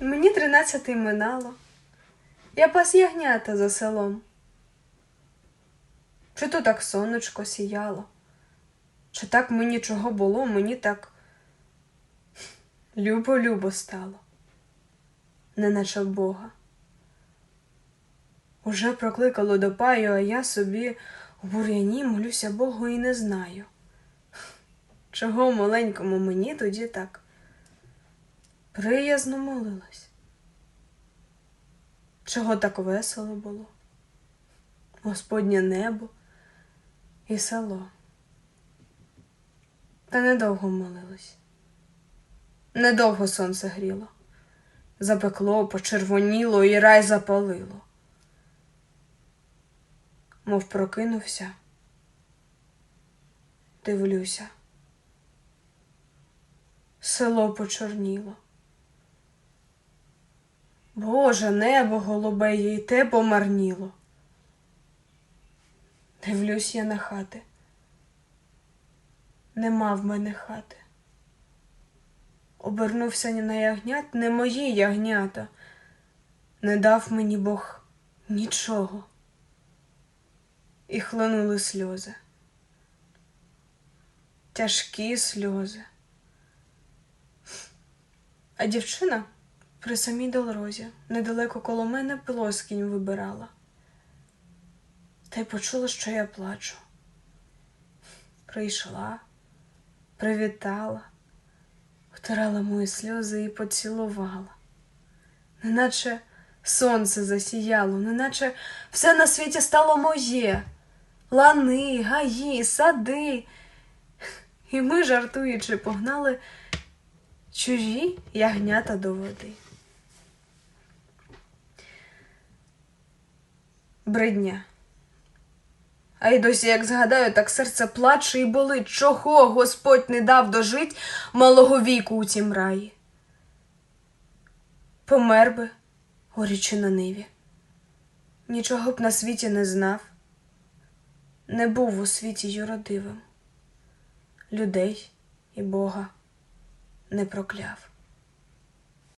Мені тринадцятий минало. Я пас ягнята за селом. Чи то так сонечко сіяло? Чи так мені чого було, мені так любо-любо стало, неначе Бога. Уже прокликало до паю, а я собі у бур'яні молюся Богу і не знаю. Чого маленькому мені тоді так приязно молилась? Чого так весело було? Господнє небо і село. Та недовго молилась. Недовго сонце гріло. Запекло, почервоніло і рай запалило. Мов прокинувся. Дивлюся. Село почорніло. Боже, небо голубе, і те помарніло. Дивлюсь я на хати. Нема в мене хати. Обернувся на ягнят, не мої ягнята. Не дав мені Бог нічого. І хлинули сльози. Тяжкі сльози. А дівчина при самій дорозі, недалеко коло мене плоскінь вибирала. Та й почула, що я плачу. Прийшла, привітала, втирала мої сльози і поцілувала. Неначе сонце засіяло, неначе все на світі стало моє. Лани, гаї, сади. І ми, жартуючи, погнали чужі ягнята до води. Бридня. А й досі, як згадаю, так серце плаче і болить, чого Господь не дав дожить малого віку у цім раї. Помер би, горячи на ниві. Нічого б на світі не знав, не був у світі юродивим, людей і Бога не прокляв.